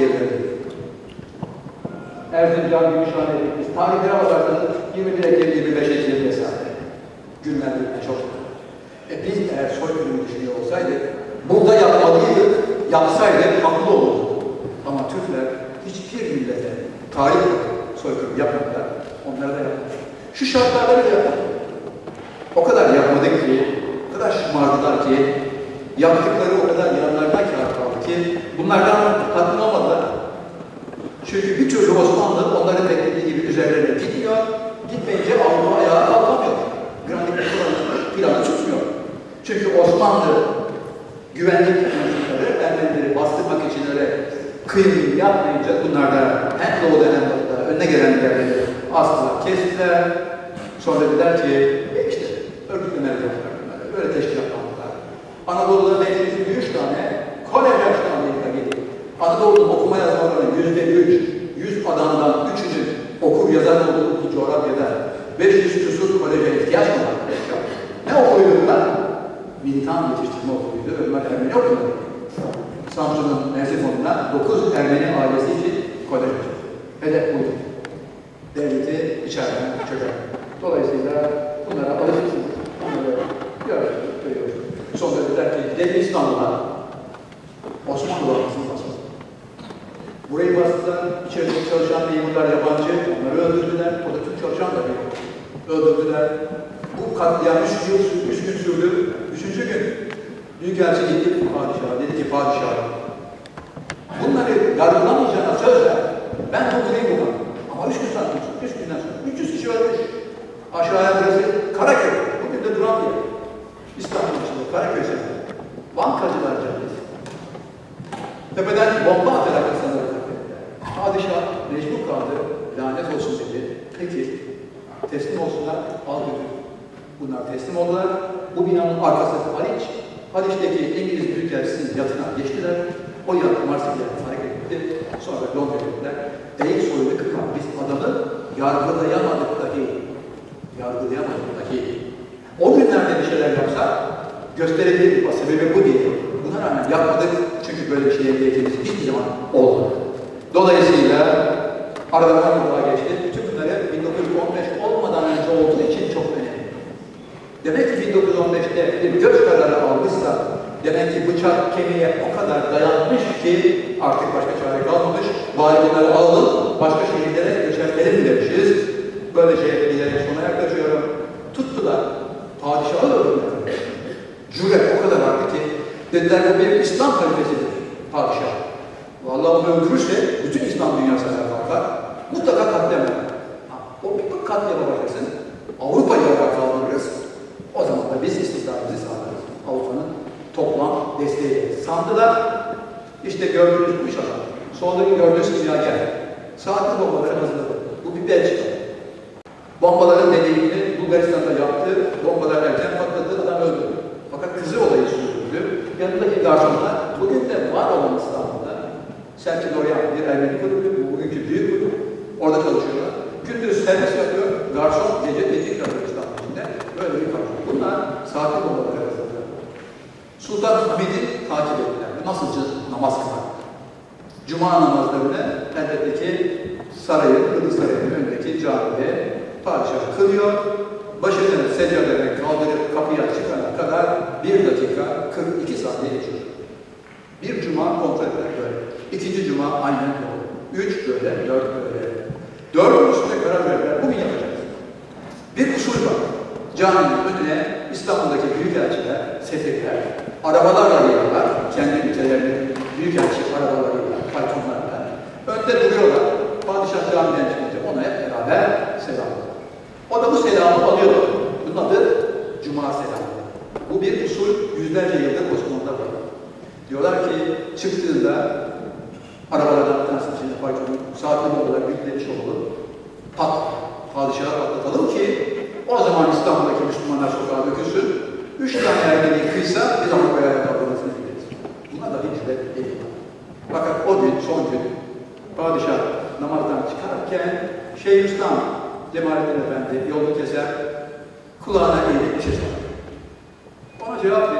şehirleri. Erzincan, Gümüşhane, Bitlis. Tarihlere bakarsanız 21 Ekim, 25 Ekim vesaire. Günler birbirine çok e biz eğer soykırımı düşünüyor olsaydık, burada yapmalıydık, yapsaydık haklı olurdu. Ama Türkler hiçbir millete tarih soykırım yapmadılar, onları da yapmadılar. Şu şartlarda bile yapmadılar. O kadar yapmadık ki, o kadar şımardılar ki, yaptıkları o kadar yanlarına kâr kaldı ki, bunlardan tatmin olmadılar. Çünkü bir türlü Osmanlı onların beklediği gibi üzerlerine gitmiyor, gitmeyince Avrupa ayağa kalkamıyor. Granit planı, tutmuyor. Çünkü Osmanlı güvenlik mensupları Ermenileri bastırmak için öyle kıyım yapmayınca bunlar da hem doğuda hem batıda önüne gelen yerleri asla kestiler. Sonra dediler ki e işte örgütlemeler yaptılar bunları. Böyle teşkilatlandılar. Anadolu'da beklediğimiz üç tane Amerika gibi. Anadolu'da okuma yazmalarının yüzde üç, adamdan üçünün okur yazar olduğu bir coğrafyada 500 küsur koleje ihtiyaç mı var? Ne okuydu bunlar? Militan yetiştirme okuluydu. Ömer Ermeni okumadı. Samsun'un Merzifon'una 9 Ermeni ailesi için kolej açtı. Hedef buydu. Devleti içeriden çöker. Dolayısıyla bunlara alışırsınız. Bunları görüyorsunuz, görüyorsunuz. Sonra dediler ki, deli İstanbul'a Osmanlı. Burayı bastılar, içeride çalışan memurlar yabancı, onları öldürdüler. O da Türk çalışan da değil. Öldürdüler. Bu katliam üç yıl, üç gün sürdü. Üçüncü gün Büyükelçi gitti padişaha, dedi ki padişah, bunları yargılamayacağına söz ver. Ben durdurayım bunu. Ama üç gün sonra, üç günden sonra, 300 kişi ölmüş. Aşağıya burası Karaköy. Bugün de duran bir yer. İstanbul içinde Karaköy. Bankacılar Caddesi. Tepeden bomba atarak. Padişah mecbur kaldı. Lanet olsun dedi. Peki teslim olsunlar, al götür. Bunlar teslim oldular. Bu binanın arkası Haliç. Haliç'teki İngiliz Büyükelçisi'nin yatına geçtiler. O yat Marsilya'ya hareket etti. Sonra Londra'ya gittiler. Değil soyunu kıkan biz adamı yargılayamadık dahi. Yargılayamadık dahi. O günlerde bir şeyler yapsak gösterebilirdik. O sebebi bu değil. Buna rağmen yapmadık. Çünkü böyle bir şeye niyetimiz hiçbir zaman olmadı. Dolayısıyla aradan 10 yıl daha geçti. Bütün bunları 1915 olmadan önce olduğu için çok önemli. Demek ki 1915'te bir göç kararı almışsa, demek ki bıçak kemiğe o kadar dayanmış ki artık başka çare kalmamış. Bari bunları başka şehirlere göçertelim demişiz. Böyle şey diyerek sona yaklaşıyorum. Tuttular. Padişahı öldürdüler. Cüret o kadar arttı ki dediler bu bir İslam halifesidir padişah. Vallahi onu öldürürse bütün İslam dünyası ayağa kalkar. Mutlaka katlemler. Ha, O bir katliam yapacaksın. Avrupa'yı ayağa kaldırırız. O zaman da biz istiklalimizi sağlarız. Avrupa'nın toplam desteği. Sandılar. İşte gördüğünüz bu iş adam. Soldaki gördüğünüz kimyager. Saatli bombaları hazırladı. Bu bir Belçika. Bombaların deneyimini Bulgaristan'da yaptı. Bombalar erken patladı, adam öldü. Fakat kızı olayı sürdürdü. Yanındaki garsonlar bugün de var olan İstanbul'da. Selçuk Oryan bir Ermeni kulübü, bu bugünkü büyük kulüp. Orada çalışıyorlar. Gündüz servis yapıyor, garson gece gece kalıyor İstanbul içinde. Böyle bir garson. Bunlar saatli bombaları hazırladı. Sultan Hamid'i takip ettiler. Nasılca namaz kılar. Cuma namazlarını elbette ki sarayın, Kıbrıs Sarayı'nın önündeki camide padişah kılıyor. Başını seccadeden kaldırıp kapıya çıkana kadar bir dakika 42 saniye geçiyor. Bir cuma kontrol böyle. İkinci cuma aynen böyle. Üç böyle, dört böyle. Dördüncüsünde karar verdiler. Bugün yapacağız. Bir usul var. Caminin önüne İstanbul'daki büyükelçiler, sefirler, arabalarla geliyorlar. Kendi ülkelerinin büyükelçi arabalarıyla, faytonlarla. Önde duruyorlar. Padişah camiden çıkınca ona hep beraber selam. O da bu selamı alıyor. Bunun adı Cuma selamı. Bu bir usul yüzlerce yıldır Osmanlı'da var. Diyorlar ki çıktığında arabalardan bir tanesi içinde faytonun saatli olarak yüklemiş olalım. Pat, padişaha patlatalım ki o zaman İstanbul'daki Müslümanlar sokağa dökülsün. Üç tane erkeği kıysa biz Avrupa'ya kaldırmasını biliriz. Buna da bir hizmet değil. Fakat o gün, son gün padişah namazdan çıkarken Şeyhülislam Cemalettin Efendi yolu keser, kulağına eğilip bir şey sorar. Ona cevap verir,